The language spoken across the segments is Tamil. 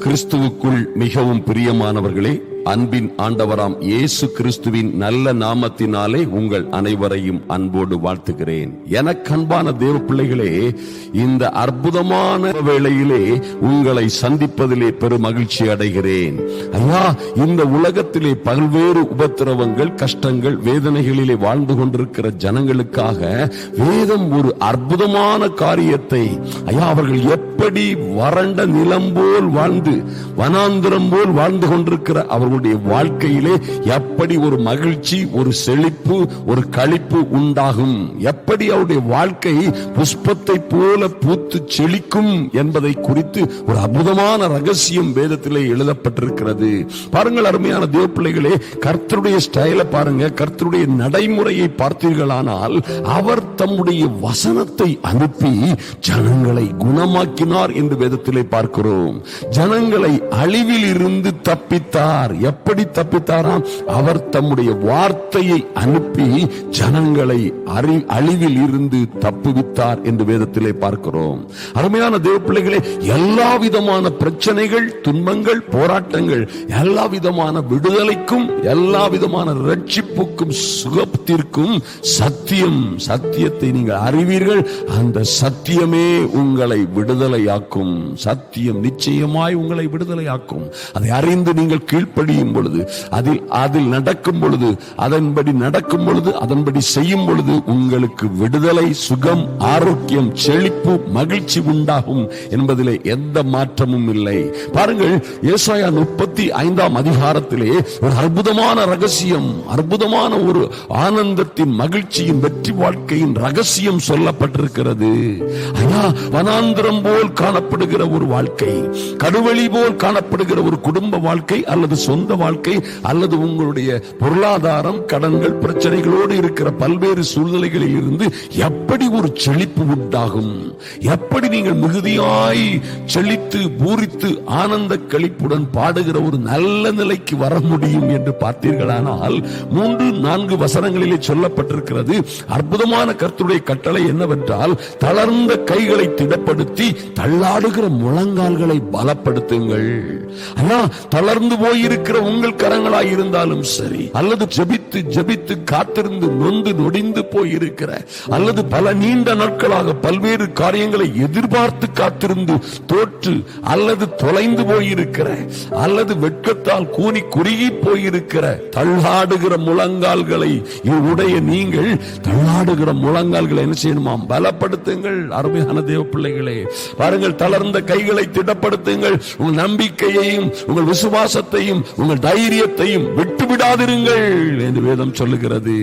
கிறிஸ்துவுக்குள் மிகவும் பிரியமானவர்களே அன்பின் ஆண்டவராம் இயேசு கிறிஸ்துவின் நல்ல நாமத்தினாலே உங்கள் அனைவரையும் அன்போடு வாழ்த்துகிறேன். எனக்கு அன்பான தேவ பிள்ளைகளே இந்த அற்புதமான வேளையிலே உங்களை சந்திப்பதிலே பெரும் மகிழ்ச்சி அடைகிறேன். ஐயா இந்த உலகத்திலே பல்வேறு உபத்திரவங்கள் கஷ்டங்கள் வேதனைகளிலே வாழ்ந்து கொண்டிருக்கிற ஜனங்களுக்காக வேதம் ஒரு அற்புதமான காரியத்தை ஐயா அவர்கள் எப்படி வறண்ட நிலம் போல் வாழ்ந்து வனாந்திரம் போல் வாழ்ந்து கொண்டிருக்கிற அவர்கள் அவர்களுடைய வாழ்க்கையிலே எப்படி ஒரு மகிழ்ச்சி ஒரு செழிப்பு ஒரு கழிப்பு உண்டாகும்? எப்படி அவருடைய வாழ்க்கை புஷ்பத்தை போல பூத்து செழிக்கும் என்பதை குறித்து ஒரு அற்புதமான ரகசியம் வேதத்திலே எழுதப்பட்டிருக்கிறது. பாருங்கள் அருமையான தேவ பிள்ளைகளே கர்த்தருடைய ஸ்டைலை பாருங்க. கர்த்தருடைய நடைமுறையை பார்த்தீர்களானால் அவர் தம்முடைய வசனத்தை அனுப்பி ஜனங்களை குணமாக்கினார் என்று வேதத்திலே பார்க்கிறோம். ஜனங்களை அழிவில் இருந்து தப்பித்தார். எப்படி தப்பித்தாராம் அவர் தம்முடைய வார்த்தையை அனுப்பி ஜனங்களை அறி அழிவில் இருந்து தப்புவித்தார் என்று வேதத்திலே பார்க்கிறோம். அருமையான தேவ பிள்ளைகளே எல்லா விதமான பிரச்சனைகள் துன்பங்கள் போராட்டங்கள் எல்லா விதமான விடுதலைக்கும் எல்லா விதமான ரட்சிப்புக்கும் சுகத்திற்கும் சத்தியம் சத்தியத்தை நீங்கள் அறிவீர்கள். அந்த சத்தியமே உங்களை விடுதலையாக்கும். சத்தியம் நிச்சயமாய் உங்களை விடுதலையாக்கும். அதை அறிந்து நீங்கள் கீழ்ப்படி கீழ்ப்படியும் பொழுது அதில் அதில் நடக்கும் பொழுது அதன்படி நடக்கும் பொழுது அதன்படி செய்யும் பொழுது உங்களுக்கு விடுதலை சுகம் ஆரோக்கியம் செழிப்பு மகிழ்ச்சி உண்டாகும் என்பதிலே எந்த மாற்றமும் இல்லை. பாருங்கள் ஏசாயா முப்பத்தி ஐந்தாம் அதிகாரத்திலே ஒரு அற்புதமான ரகசியம் அற்புதமான ஒரு ஆனந்தத்தின் மகிழ்ச்சியின் வெற்றி வாழ்க்கையின் ரகசியம் சொல்லப்பட்டிருக்கிறது. வனாந்திரம் போல் காணப்படுகிற ஒரு வாழ்க்கை கடுவெளி போல் காணப்படுகிற ஒரு குடும்ப வாழ்க்கை அல்லது சொந்த வாழ்க்கை அல்லது உங்களுடைய பொருளாதாரம் கடன்கள் பிரச்சனைகளோடு இருக்கிற பல்வேறு சூழ்நிலைகளில் இருந்து எப்படி ஒரு செழிப்பு உண்டாகும்? எப்படி நீங்கள் மிகுதியாய் செழித்து பூரித்து ஆனந்த கழிப்புடன் பாடுகிற ஒரு நல்ல நிலைக்கு வர முடியும் என்று பார்த்தீர்களானால் மூன்று நான்கு வசனங்களிலே சொல்லப்பட்டிருக்கிறது. அற்புதமான கருத்துடைய கட்டளை என்னவென்றால் தளர்ந்த கைகளை திடப்படுத்தி தள்ளாடுகிற முழங்கால்களை பலப்படுத்துங்கள். ஐயா தளர்ந்து இருக்கிற உங்கள் கரங்களாய் இருந்தாலும் சரி அல்லது ஜெபித்து ஜபித்து காத்திருந்து நொந்து நொடிந்து போயிருக்கிற அல்லது பல நீண்ட நாட்களாக பல்வேறு காரியங்களை எதிர்பார்த்து காத்திருந்து தோற்று அல்லது தொலைந்து போயிருக்கிற அல்லது வெட்கத்தால் கூனி குறுகி போயிருக்கிற தள்ளாடுகிற முழங்கால்களை உடைய நீங்கள் தள்ளாடுகிற முழங்கால்களை என்ன செய்யணுமாம்? பலப்படுத்துங்கள் அருமையான தேவ பிள்ளைகளே. பாருங்கள் தளர்ந்த கைகளை திடப்படுத்துங்கள். உங்கள் நம்பிக்கையையும் உங்கள் விசுவாசத்தையும் உங்கள் தைரியத்தையும் விட்டு விடாதிருங்கள். என்று வேதம் சொல்லுகிறது.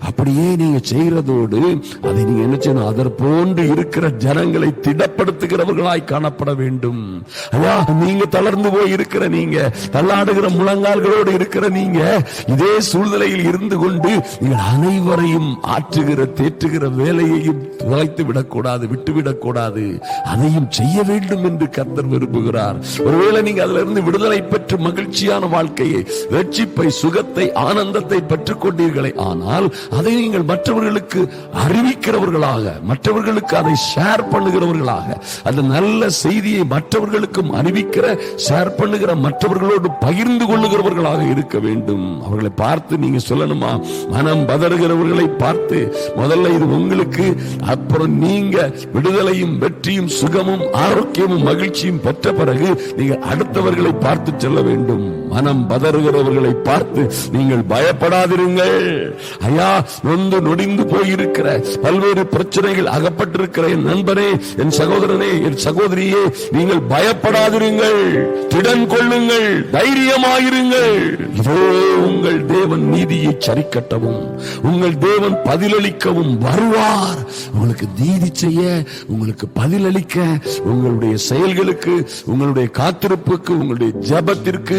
அப்படியே நீங்க செய்கிறதோடு அதை நீங்க என்ன செய்யணும்? அதற் போன்று இருக்கிற ஜனங்களை திடப்படுத்துகிறவர்களாய் காணப்பட வேண்டும். ஐயா நீங்க தளர்ந்து போய் இருக்கிற நீங்க தள்ளாடுகிற முழங்கால்களோடு இருக்கிற நீங்க இதே சூழ்நிலையில் இருந்து கொண்டு நீங்கள் அனைவரையும் ஆற்றுகிற தேற்றுகிற வேலையையும் தொலைத்து விடக்கூடாது விட்டுவிடக்கூடாது. அதையும் செய்ய வேண்டும் என்று கர்த்தர் விரும்புகிறார். ஒருவேளை நீங்க அதுல இருந்து விடுதலை பெற்று மகிழ்ச்சியான வாழ்க்கையை ரட்சிப்பை சுகத்தை ஆனந்தத்தை பெற்றுக் கொண்டீர்களே. ஆனால் அதை நீங்கள் மற்றவர்களுக்கு அறிவிக்கிறவர்களாக மற்றவர்களுக்கு அதை ஷேர் பண்ணுகிறவர்களாக அந்த நல்ல செய்தியை மற்றவர்களுக்கும் அறிவிக்கிற ஷேர் பண்ணுகிற மற்றவர்களோடு பகிர்ந்து கொள்ளுகிறவர்களாக இருக்க வேண்டும். அவர்களை பார்த்து நீங்க சொல்லணுமா? மனம் பதறுகிறவர்களை பார்த்து முதல்ல இது உங்களுக்கு அப்புறம் நீங்க விடுதலையும் வெற்றியும் சுகமும் ஆரோக்கியமும் மகிழ்ச்சியும் பெற்ற பிறகு நீங்க அடுத்தவர்களை பார்த்து சொல்ல வேண்டும். மனம் பதறுகிறவர்களை பார்த்து நீங்கள் பயப்படாதிருங்கள். ஐயா நொந்து நொடிந்து போயிருக்கிற பல்வேறு பிரச்சனைகள் அகப்பட்டிருக்கிற என் நண்பனே என் சகோதரனே என் சகோதரியே நீங்கள் பயப்படாதிருங்கள். திடன் கொள்ளுங்கள் தைரியமாயிருங்கள். இதோ உங்கள் தேவன் நீதியை சரிக்கட்டவும் உங்கள் தேவன் பதிலளிக்கவும் வருவார். உங்களுக்கு நீதி செய்ய உங்களுக்கு பதிலளிக்க உங்களுடைய செயல்களுக்கு உங்களுடைய காத்திருப்புக்கு உங்களுடைய ஜபத்திற்கு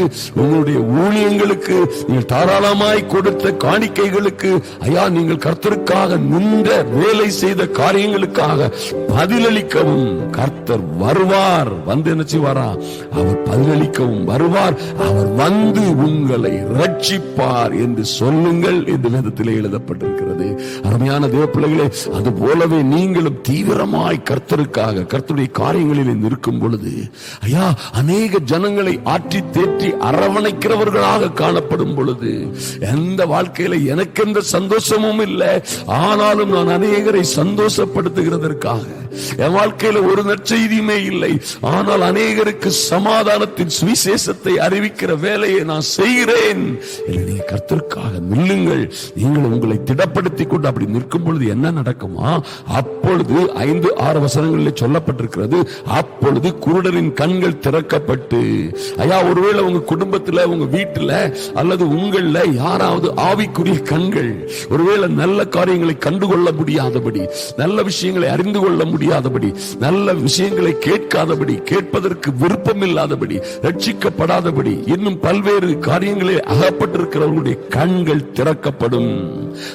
உங்களுடைய ஊழியங்களுக்கு நீங்கள் தாராளமாய் கொடுத்த காணிக்கைகளுக்கு ஐயா நீங்கள் கர்த்தருக்காக நின்ற வேலை செய்த காரியங்களுக்காக பதிலளிக்கவும். கர்த்தர் வருவார். வந்து என்ன செய்வாரா? அவர் பதிலளிக்கவும் வருவார். அவர் வந்து உங்களை ரட்சிப்பார் என்று சொல்லுங்கள் என்று வேதத்திலே எழுதப்பட்டிருக்கிறது. அருமையான தேவ பிள்ளைகளே அது போலவே நீங்களும் தீவிரமாய் கர்த்தருக்காக கர்த்தருடைய காரியங்களில் நிற்கும் பொழுது ஐயா அநேக ஜனங்களை ஆற்றி தேற்றி அற அரவணைக்கிறவர்களாக காணப்படும் பொழுது எந்த வாழ்க்கையில எனக்கு எந்த சந்தோஷமும் இல்லை ஆனாலும் நான் அநேகரை சந்தோஷப்படுத்துகிறதற்காக என் வாழ்க்கையில ஒரு நற்செய்தியுமே இல்லை. ஆனால் அநேகருக்கு சமாதானத்தின் சுவிசேஷத்தை அறிவிக்கிற வேலையை நான் செய்கிறேன். இல்லை, நீங்க கர்த்தருக்காக நில்லுங்கள் நீங்கள் உங்களை திடப்படுத்தி கொண்டு அப்படி நிற்கும் பொழுது என்ன நடக்குமா? அப்பொழுது ஐந்து ஆறு வசனங்களில் சொல்லப்பட்டிருக்கிறது. அப்பொழுது குருடரின் கண்கள் திறக்கப்பட்டு ஐயா ஒருவேளை உங்க குடும்பத்துல உங்க வீட்டுல அல்லது உங்கள யாராவது ஆவிக்குரிய கண்கள் ஒருவேளை நல்ல காரியங்களை கண்டுகொள்ள முடியாதபடி நல்ல விஷயங்களை அறிந்து கொள்ள முடியும் முடியாதபடி நல்ல விஷயங்களை கேட்காதபடி கேட்பதற்கு விருப்பம் இல்லாதபடி ரட்சிக்கப்படாதபடி இன்னும் பல்வேறு காரியங்களில் அகப்பட்டிருக்கிறவர்களுடைய கண்கள் திறக்கப்படும்.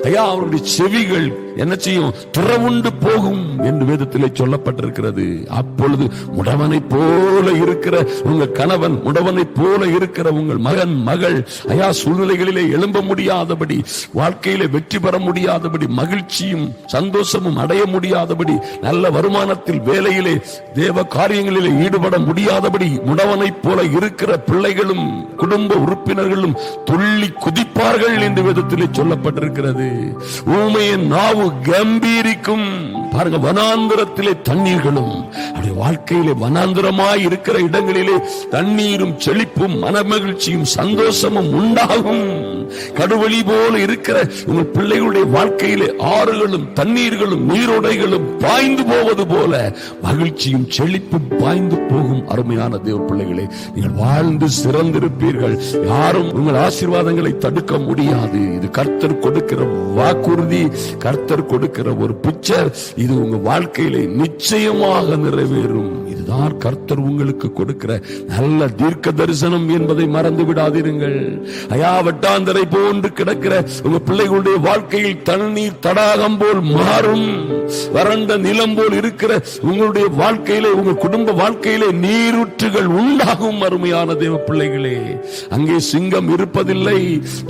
ஐயா அவருடைய செவிகள் என்ன செய்யும்? துறவுண்டு போகும் என்று வேதத்திலே சொல்லப்பட்டிருக்கிறது. அப்பொழுது முடவனை போல இருக்கிற உங்க கணவன் முடவனை போல இருக்கிற உங்கள் மகன் மகள் ஐயா சூழ்நிலைகளிலே எழும்ப முடியாதபடி வாழ்க்கையிலே வெற்றி பெற முடியாதபடி மகிழ்ச்சியும் சந்தோஷமும் அடைய முடியாதபடி நல்ல வருமானத்தில் வேலையிலே தேவ காரியங்களிலே ஈடுபட முடியாதபடி முடவனை போல இருக்கிற பிள்ளைகளும் குடும்ப உறுப்பினர்களும் துள்ளி குதிப்பார்கள் என்று வேதத்திலே சொல்லப்பட்டிருக்கிறது. ஊமையின் நாவு கம்பீரிக்கும். பாருங்க வனாந்திரத்திலே தண்ணீர்களும் அப்படி வாழ்க்கையிலே வனாந்திரமாய் இருக்கிற இடங்களிலே தண்ணீரும் செழிப்பும் மனமகிழ்ச்சியும் சந்தோஷமும் உண்டாகும். கடுவழி போல இருக்கிற உங்கள் பிள்ளைகளுடைய வாழ்க்கையிலே ஆறுகளும் தண்ணீர்களும் நீரோடைகளும் பாய்ந்து போவது போல மகிழ்ச்சியும் செழிப்பும் பாய்ந்து போகும் அருமையான தேவ பிள்ளைகளே நீங்கள் வாழ்ந்து சிறந்திருப்பீர்கள். யாரும் உங்கள் ஆசீர்வாதங்களை தடுக்க முடியாது. இது கர்த்தர் கொடுக்கிற வாக்குறுதி கர்த்தர் கொடுக்கிற ஒரு பிக்சர் இது உங்க வாழ்க்கையில நிச்சயமாக நிறைவேறும். இதுதான் கர்த்தர் உங்களுக்கு கொடுக்கிற நல்ல தீர்க்க தரிசனம் என்பதை மறந்து விடாதிருங்கள். ஐயா வட்டாந்தரை போன்று கிடக்கிற உங்க பிள்ளைகளுடைய வாழ்க்கையில் தண்ணீர் தடாகம் போல் மாறும். வறண்ட நிலம் போல் இருக்கிற உங்களுடைய வாழ்க்கையிலே உங்க குடும்ப வாழ்க்கையிலே நீரூற்றுகள் உண்டாகும் அருமையான தேவ பிள்ளைகளே. அங்கே சிங்கம் இருப்பதில்லை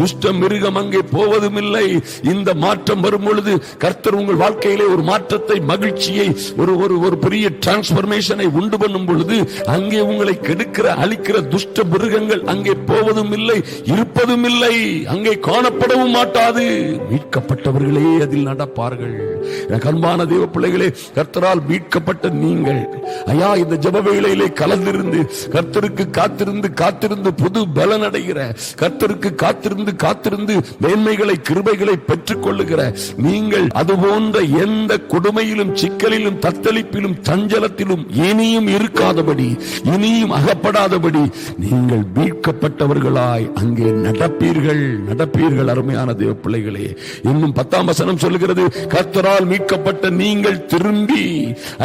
துஷ்ட மிருகம் அங்கே போவதும் இல்லை இந்த மாற்றம் வரும் பொழுது கர்த்தர் உங்கள் வாழ்க்கையிலே ஒரு மாற்றத்தை மகிழ்ச்சியை ஒரு ஒரு ஒரு பெரிய டிரான்ஸ்பர்மேஷனை உண்டு பண்ணும் பொழுது அங்கே உங்களை கெடுக்கிற அழிக்கிற துஷ்ட மிருகங்கள் அங்கே போவதும் இல்லை இருப்பதும் இல்லை. அங்கே காணப்படவும் மாட்டாது. மீட்கப்பட்டவர்களே அதில் நடப்பார்கள். எனக்கு அன்பான தேவ பிள்ளைகளே கர்த்தரால் மீட்கப்பட்ட நீங்கள். ஐயா இந்த ஜப வேளையிலே கலந்திருந்து கர்த்தருக்கு காத்திருந்து காத்திருந்து புது பலன் அடைகிற கர்த்தருக்கு காத்திருந்து காத்திருந்து மேன்மைகளை கிருபைகளை பெற்றுக் கொள்ளுகிற நீங்கள் அது போன்ற எந்த கொடுமையிலும் சிக்கலிலும் தத்தளிப்பிலும் சஞ்சலத்திலும் இனியும் இருக்காதபடி இனியும் அகப்படாதபடி நீங்கள் மீட்கப்பட்டவர்களாய் அங்கே நடப்பீர்கள். நடப்பீர்கள் அருமையான தேவ பிள்ளைகளே. இன்னும் பத்தாம் வசனம் சொல்லுகிறது கர்த்தரால் மீட்கப்பட்ட நீங்கள் திரும்பி.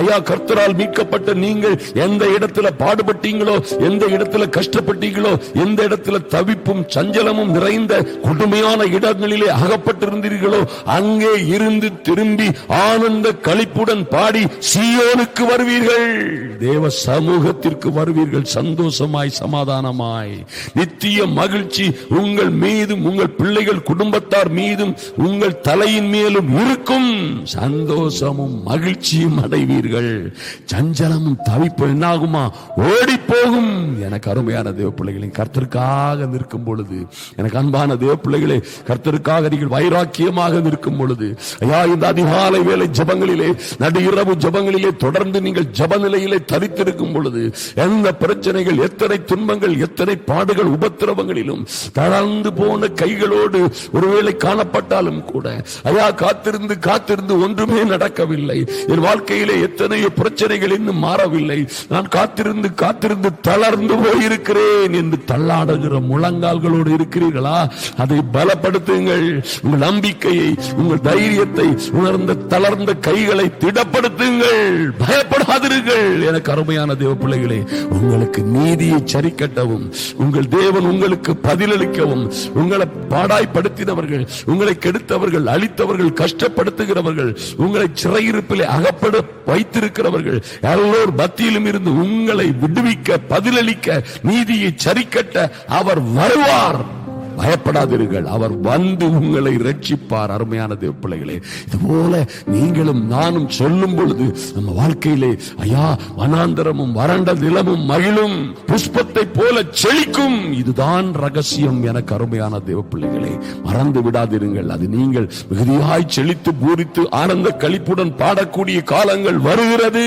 ஐயா கர்த்தரால் மீட்கப்பட்ட நீங்கள் எந்த இடத்துல பாடுபட்டீங்களோ எந்த இடத்துல கஷ்டப்பட்டீங்களோ எந்த இடத்துல தவிப்பும் சஞ்சலமும் நிறைந்த கொடுமையான இடங்களிலே அகப்பட்டிருந்தீர்களோ அங்கே இருந்து திரும்பி ஆனந்த களிப்புடன் பாடி சீயோனுக்கு வருவீர்கள். தேவ சமூகத்திற்கு வருவீர்கள். சந்தோஷமாய் சமாதானமாய். நித்திய மகிழ்ச்சி உங்கள் மீதும் உங்கள் பிள்ளைகள் குடும்பத்தார் மீதும் உங்கள் தலையின் மேலும் இருக்கும். சந்தோஷமும் மகிழ்ச்சியும் அடைவீர்கள். சஞ்சலமும் தவிப்பு என்னாகுமா? ஓடி போகும் எனக்கு அருமையான தேவ பிள்ளைகளின் கர்த்தருக்காக நிற்கும் பொழுது எனக்கு அன்பான தேவ பிள்ளைகளே கர்த்தருக்காக நீங்கள் வைராக்கியமாக நிற்கும் பொழுது ஐயா இந்த அதிகாலை வேலை ஜபங்களிலே நடு இரவு ஜபங்களிலே தொடர்ந்து நீங்கள் ஜப நிலையிலே தரித்திருக்கும் பொழுது எந்த பிரச்சனைகள் எத்தனை துன்பங்கள் எத்தனை பாடுகள் உபத்திரவங்களிலும் தளர்ந்து போன கைகளோடு ஒருவேளை காணப்பட்டாலும் கூட ஐயா காத்திருந்து காத்திருந்து ஒன்றுமே நடக்கவில்லை. என் வாழ்க்கையிலே எத்தனையோ பிரச்சனைகள் இன்னும் மாறவில்லை. நான் காத்திருந்து காத்திருந்து தளர்ந்து போயிருக்கிறேன் என்று தள்ளாடுகிற முழங்கால்களோடு இருக்கிறீர்களா? அதை பலப்படுத்துங்கள். உங்கள் நம்பிக்கையை உங்கள் தைரியத்தை உணர்ந்த தளர்ந்த கைகளை திடப்படுத்துங்கள். பயப்படாதிருங்கள் எனக்கு எனக்கு அருமையான தேவ பிள்ளைகளே உங்களுக்கு நீதியை சரிக்கட்டவும் உங்கள் தேவன் உங்களுக்கு பதிலளிக்கவும் உங்களை பாடாய்படுத்தினவர்கள் உங்களை கெடுத்தவர்கள் அழித்தவர்கள் கஷ்டப்படுத்துகிறவர்கள் உங்களை சிறையிருப்பிலே அகப்பட வைத்திருக்கிறவர்கள் எல்லோர் மத்தியிலும் இருந்து உங்களை விடுவிக்க பதிலளிக்க நீதியை சரிக்கட்ட அவர் வருவார். பயப்படாதீர்கள். அவர் வந்து உங்களை ரட்சிப்பார் அருமையான தேவ பிள்ளைகளே இது போல நீங்களும் நானும் சொல்லும் பொழுது நம்ம வாழ்க்கையிலே ஐயா வனாந்தரமும் வறண்ட நிலமும் மகிழும் புஷ்பத்தை போல செழிக்கும். இதுதான் ரகசியம் எனக்கு அருமையான தேவ பிள்ளைகளே மறந்து விடாதிருங்கள். அது நீங்கள் மிகுதியாய் செழித்து பூரித்து ஆனந்த கழிப்புடன் பாடக்கூடிய காலங்கள் வருகிறது.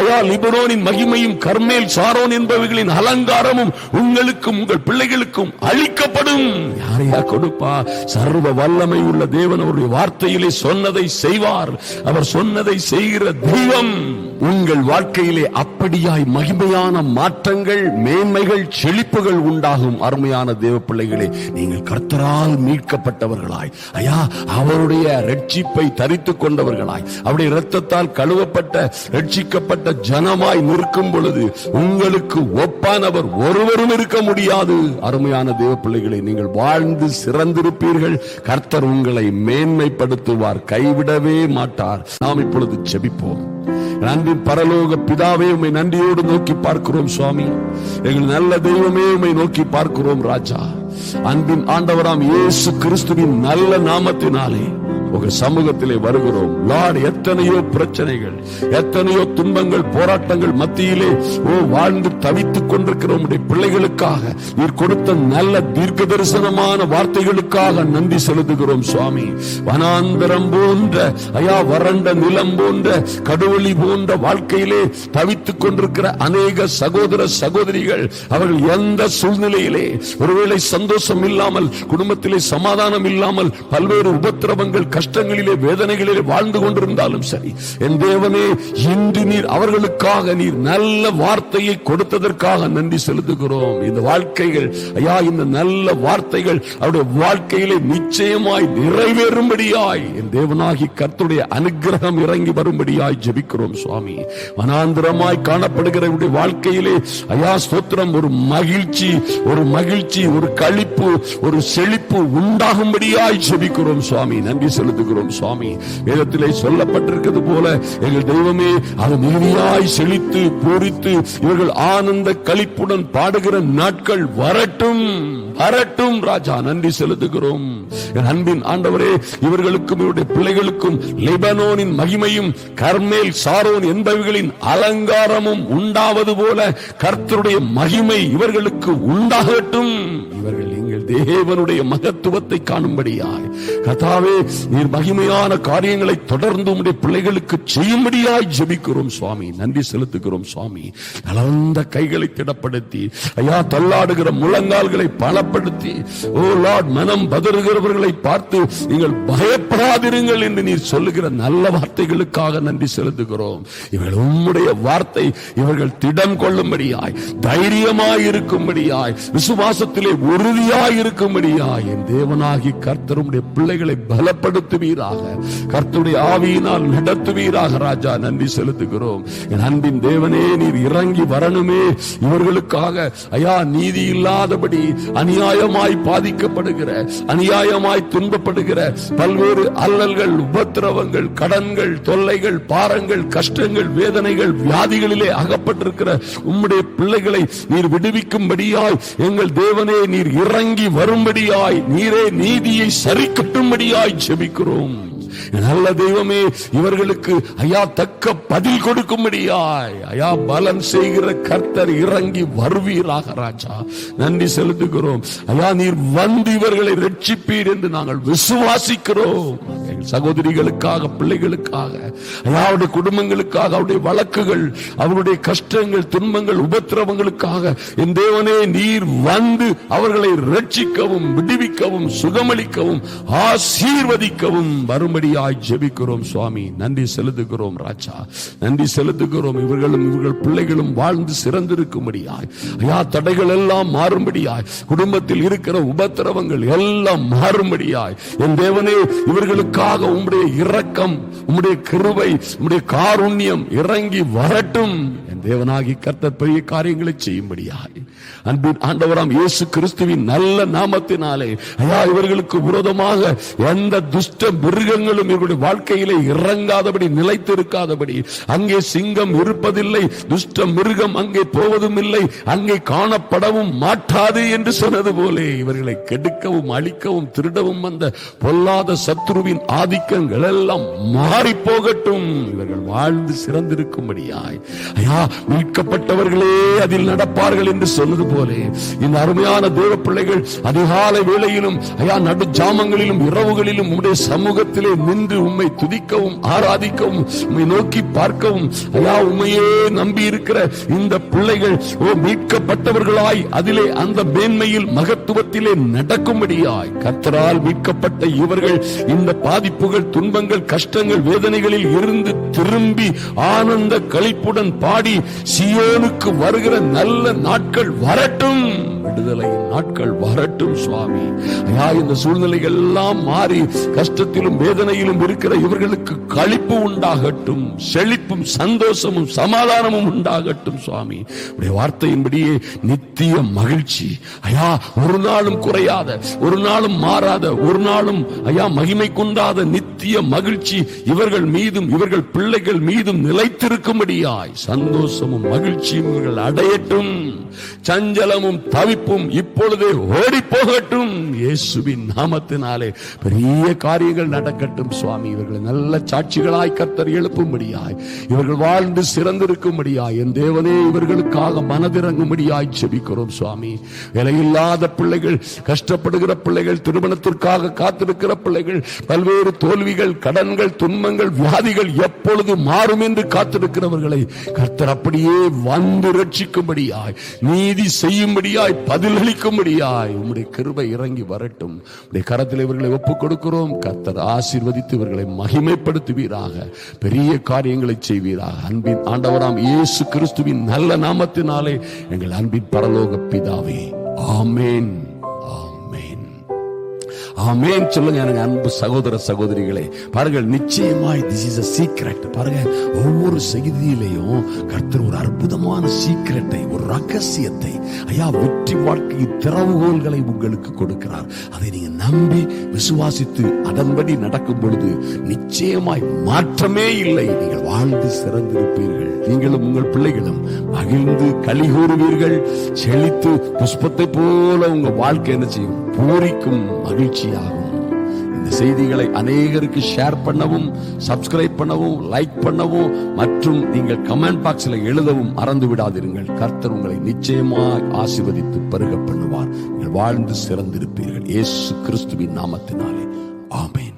ஐயா லிபரோனின் மகிமையும் கர்மேல் சாரோன் என்பவர்களின் அலங்காரமும் உங்களுக்கும் உங்கள் பிள்ளைகளுக்கும் அளிக்கப்படும். யாரையா கொடுப்பா? சர்வ வல்லமை உள்ள தேவன் அவருடைய வார்த்தையிலே சொன்னதை செய்வார். அவர் சொன்னதை செய்கிற தெய்வம். உங்கள் வாழ்க்கையிலே அப்படியாய் மகிமையான மாற்றங்கள் மேன்மைகள் செழிப்புகள் உண்டாகும் அருமையான தேவ பிள்ளைகளே நீங்கள் கர்த்தரால் மீட்கப்பட்டவர்களாய். ஐயா அவருடைய ரட்சிப்பை தரித்து கொண்டவர்களாய். அவருடைய இரத்தத்தால் கழுவப்பட்ட ரட்சிக்கப்பட்ட ஜனமாய் நிற்கும் பொழுது உங்களுக்கு ஒப்பானவர் ஒருவரும் இருக்க முடியாது. அருமையான தேவ பிள்ளைகளை நீங்கள் வாழ்ந்து சிறந்திருப்பீர்கள். கர்த்தர் உங்களை மேன்மைப்படுத்துவார் கைவிடவே மாட்டார். நாம் இப்பொழுது செபிப்போம் நன்றி பரலோக பிதாவே உண்மை நன்றியோடு நோக்கி பார்க்கிறோம் சுவாமி. எங்கள் நல்ல தெய்வமே உம்மை நோக்கி பார்க்கிறோம் ராஜா. அன்பின் ஆண்டவராம் இயேசு கிறிஸ்துவின் நல்ல நாமத்தினாலே உங்க சமூகத்திலே வருகிறோம். லார்ட் எத்தனையோ பிரச்சனைகள் எத்தனையோ துன்பங்கள் போராட்டங்கள் மத்தியிலே ஓ வாழ்ந்து தவித்துக் கொண்டிருக்கிற உடைய பிள்ளைகளுக்காக நீர் கொடுத்த நல்ல தீர்க்க தரிசனமான வார்த்தைகளுக்காக நன்றி செலுத்துகிறோம் சுவாமி. வனாந்தரம் போன்ற ஐயா வறண்ட நிலம் போன்ற கடுவழி போன்ற வாழ்க்கையிலே தவித்துக் கொண்டிருக்கிற அநேக சகோதர சகோதரிகள் அவர்கள் எந்த சூழ்நிலையிலே ஒருவேளை சந்தோஷம் இல்லாமல் குடும்பத்திலே சமாதானம் இல்லாமல் பல்வேறு உபத்திரவங்கள் கஷ்டங்களிலே வேதனைகளிலே வாழ்ந்து கொண்டிருந்தாலும் சரி என் தேவனே இன்று நீர் அவர்களுக்காக நீர் நல்ல வார்த்தையை கொடுத்ததற்காக நன்றி செலுத்துகிறோம். இந்த வாழ்க்கைகள் ஐயா இந்த நல்ல வார்த்தைகள் அவருடைய வாழ்க்கையிலே நிச்சயமாய் நிறைவேறும்படியாய் என் தேவனாகி கர்த்தருடைய அனுகிரகம் இறங்கி வரும்படியாய் ஜபிக்கிறோம் சுவாமி. மனாந்திரமாய் காணப்படுகிற வாழ்க்கையிலே ஐயா ஸ்தோத்திரம் ஒரு மகிழ்ச்சி ஒரு மகிழ்ச்சி ஒரு கழிப்பு ஒரு செழிப்பு உண்டாகும்படியாய் ஜபிக்கிறோம் சுவாமி. நன்றி செலுத்த செலுத்துகிறோம் சுவாமி. வேதத்திலே சொல்லப்பட்டிருக்கிறது போல எங்கள் தெய்வமே அது மிகுதியாய் செழித்து பூரித்து இவர்கள் ஆனந்த கழிப்புடன் பாடுகிற நாட்கள் வரட்டும் வரட்டும் ராஜா நன்றி செலுத்துகிறோம். என் அன்பின் ஆண்டவரே இவர்களுக்கும் இவருடைய பிள்ளைகளுக்கும் லெபனோனின் மகிமையும் கர்மேல் சாரோன் என்பவர்களின் அலங்காரமும் உண்டாவது போல கர்த்தருடைய மகிமை இவர்களுக்கு உண்டாகட்டும். இவர்கள் எங்கள் தேவனுடைய மகத்துவத்தை காணும்படியாய். கதாவே நீர் மகிமையான காரியங்களை தொடர்ந்து உடைய பிள்ளைகளுக்கு செய்யும்படியாய் ஜெபிக்கிறோம் சுவாமி. நன்றி செலுத்துகிறோம் சுவாமி. நலந்த கைகளை திடப்படுத்தி ஐயா தள்ளாடுகிற முழங்கால்களை பலப்படுத்தி ஓ லார்ட் மனம் பதறுகிறவர்களை பார்த்து நீங்கள் பயப்படாதிருங்கள் என்று நீர் சொல்லுகிற நல்ல வார்த்தைகளுக்காக நன்றி செலுத்துகிறோம். இவர்கள் உம்முடைய வார்த்தை இவர்கள் திடம் கொள்ளும்படியாய் தைரியமாய் இருக்கும்படியாய் விசுவாசத்திலே உறுதியாய் இருக்கும்படியாய் என் தேவனாகி கர்த்தருடைய பிள்ளைகளை பலப்படுத்துவீராக. கர்த்தருடைய ஆவியினால் நடத்துவீராக ராஜா. நன்றி செலுத்துகிறோம். என் அன்பின் தேவனே நீர் இறங்கி வரணுமே. இவர்களுக்காக ஐயா நீதி இல்லாதபடி அநியாயமாய் பாதிக்கப்படுகிற அநியாயமாய் துன்பப்படுகிற பல்வேறு அல்லல்கள் உபத்திரவங்கள் கடன்கள் தொல்லைகள் பாரங்கள் கஷ்டங்கள் வேதனைகள் வியாதிகளிலே அகப்பட்டிருக்கிற உம்முடைய பிள்ளைகளை நீர் விடுவிக்கும்படியாய் எங்கள் தேவனே நீர் இறங்கி வரும்படியாய் நீரே நீதியை சரி கட்டும்படியாய் ஜெபிக்கிறோம். நல்ல தெய்வமே இவர்களுக்கு ஐயா தக்க பதில் கொடுக்கும்படியாய் ஐயா பலன் செய்கிற கர்த்தர் இறங்கி வருவீராக ராஜா. நன்றி செலுத்துகிறோம். ஐயா நீர் வந்து இவர்களை ரட்சிப்பீர் என்று நாங்கள் விசுவாசிக்கிறோம். எங்கள் சகோதரிகளுக்காக பிள்ளைகளுக்காக அவருடைய குடும்பங்களுக்காக அவருடைய வழக்குகள் அவருடைய கஷ்டங்கள் துன்பங்கள் உபத்திரவங்களுக்காக என் தேவனே நீர் வந்து அவர்களை ரட்சிக்கவும் விடுவிக்கவும் சுகமளிக்கவும் ஆசீர்வதிக்கவும். வரும்படியாய் ஜெபிக்கிறோம் சுவாமி. நன்றி செலுத்துகிறோம் ராஜா. நன்றி செலுத்துகிறோம். இவர்களும் இவர்கள் பிள்ளைகளும் வாழ்ந்து சிறந்திருக்கும்படியாய். ஐயா தடைகள் எல்லாம் மாறும்படியாய். குடும்பத்தில் இருக்கிற உபத்திரவங்கள் எல்லாம் மாறும்படியாய். என் தேவனே இவர்களுக்காக உம்முடைய இரக்கம் உம்முடைய கிருபை உம்முடைய காருண்யம் இறங்கி வரட்டும். என் என் தேவனாகி கர்த்தர் பெரிய காரியங்களை செய்யும்படியாய் அன்பின் ஆண்டவராம் இயேசு கிறிஸ்துவின் நல்ல நாமத்தினாலே ஐயா இவர்களுக்கு விரோதமாக எந்த துஷ்ட மிருகங்களும் இவருடைய வாழ்க்கையிலே இறங்காதபடி நிலைத்திருக்காதபடி அங்கே சிங்கம் இருப்பதில்லை துஷ்ட மிருகம் அங்கே போவதும் இல்லை அங்கே காணப்படவும் மாட்டாது என்று சொன்னது போலே இவர்களை கெடுக்கவும் அழிக்கவும் திருடவும் வந்த பொல்லாத சத்ருவின் ஆதிக்கங்கள் எல்லாம் மாறி போகட்டும் இவர்கள் வாழ்ந்து சிறந்திருக்கும்படியாய் ஐயா மீட்கப்பட்டவர்களே அதில் நடப்பார்கள் என்று சொல்ல சொன்னது போலே இந்த அருமையான தேவ பிள்ளைகள் அதிகாலை வேளையிலும் ஐயா நடு ஜாமங்களிலும் இரவுகளிலும் உம்முடைய சமூகத்திலே நின்று உம்மை துதிக்கவும் ஆராதிக்கவும் உம்மை நோக்கி பார்க்கவும் ஐயா உண்மையே நம்பி இருக்கிற இந்த பிள்ளைகள் ஓ மீட்கப்பட்டவர்களாய் அதிலே அந்த மேன்மையில் மகத்துவத்திலே நடக்கும்படியாய் கத்தரால் மீட்கப்பட்ட இவர்கள் இந்த பாதிப்புகள் துன்பங்கள் கஷ்டங்கள் வேதனைகளில் இருந்து திரும்பி ஆனந்த களிப்புடன் பாடி சியோனுக்கு வருகிற நல்ல நாட்கள் வரட்டும். விடுதலையின் நாட்கள் வரட்டும் சுவாமி. ஐயா இந்த சூழ்நிலைகள் எல்லாம் மாறி கஷ்டத்திலும் வேதனையிலும் இருக்கிற இவர்களுக்கு கழிப்பு உண்டாகட்டும் செழிப்பும் சந்தோஷமும் சமாதானமும் உண்டாகட்டும் சுவாமி. உடைய வார்த்தையின்படியே நித்திய மகிழ்ச்சி. ஐயா ஒரு நாளும் குறையாத ஒரு நாளும் மாறாத ஒரு நாளும் ஐயா மகிமை குன்றாத நித்திய மகிழ்ச்சி இவர்கள் மீதும் இவர்கள் பிள்ளைகள் மீதும் நிலைத்திருக்கும்படியாய் சந்தோஷமும் மகிழ்ச்சியும் இவர்கள் அடையட்டும். சஞ்சலமும் தவி வாய்ப்பும் இப்பொழுதே ஓடி போகட்டும். இயேசுவின் நாமத்தினாலே பெரிய காரியங்கள் நடக்கட்டும் சுவாமி. இவர்களை நல்ல சாட்சிகளாய் கர்த்தர் எழுப்பும்படியாய் இவர்கள் வாழ்ந்து சிறந்திருக்கும்படியாய் என் தேவனே இவர்களுக்காக மனதிறங்கும்படியாய் செபிக்கிறோம் சுவாமி. விலையில்லாத பிள்ளைகள் கஷ்டப்படுகிற பிள்ளைகள் திருமணத்திற்காக காத்திருக்கிற பிள்ளைகள் பல்வேறு தோல்விகள் கடன்கள் துன்பங்கள் வியாதிகள் எப்பொழுது மாறும் என்று காத்திருக்கிறவர்களை கர்த்தர் அப்படியே வந்து ரட்சிக்கும்படியாய் நீதி செய்யும்படியாய் பதிலளிக்கும்படியாய் உம்முடைய கிருபை இறங்கி வரட்டும். உடைய கரத்தில் இவர்களை ஒப்புக் கொடுக்கிறோம் கர்த்தர் ஆசீர்வதித்து இவர்களை மகிமைப்படுத்துவீராக. பெரிய காரியங்களை செய்வீராக. அன்பின் ஆண்டவராம் இயேசு கிறிஸ்துவின் நல்ல நாமத்தினாலே எங்கள் அன்பின் பரலோக பிதாவே. ஆமேன் ஆமேன். ஆமேன். சொல்லுங்க எனக்கு அன்பு சகோதர சகோதரிகளே. பாருங்கள் நிச்சயமாய் திஸ் இஸ் அ சீக்ரெட் பாருங்க ஒவ்வொரு செய்தியிலையும் கர்த்தர் ஒரு அற்புதமான சீக்ரெட்டை ஒரு ரகசியத்தை ஐயா வெற்றி வாழ்க்கை திறவுகோல்களை உங்களுக்கு கொடுக்கிறார். அதை நீங்க நம்பி விசுவாசித்து அதன்படி நடக்கும் பொழுது நிச்சயமாய் மாற்றமே இல்லை. நீங்கள் வாழ்ந்து சிறந்திருப்பீர்கள். நீங்களும் உங்கள் பிள்ளைகளும் மகிழ்ந்து களி கூறுவீர்கள். செழித்து புஷ்பத்தை போல உங்க வாழ்க்கை என்ன செய்யும்? பூரிக்கும் மகிழ்ச்சியாகும். இந்த செய்திகளை அநேகருக்கு ஷேர் பண்ணவும் சப்ஸ்கிரைப் பண்ணவும் லைக் பண்ணவும் மற்றும் நீங்கள் கமெண்ட் பாக்ஸில் எழுதவும் மறந்து விடாதிருங்கள். கர்த்தர் உங்களை நிச்சயமாக ஆசிர்வதித்து பருக பண்ணுவார். நீங்கள் வாழ்ந்து சிறந்திருப்பீர்கள். இயேசு கிறிஸ்துவின் நாமத்தினாலே. ஆமே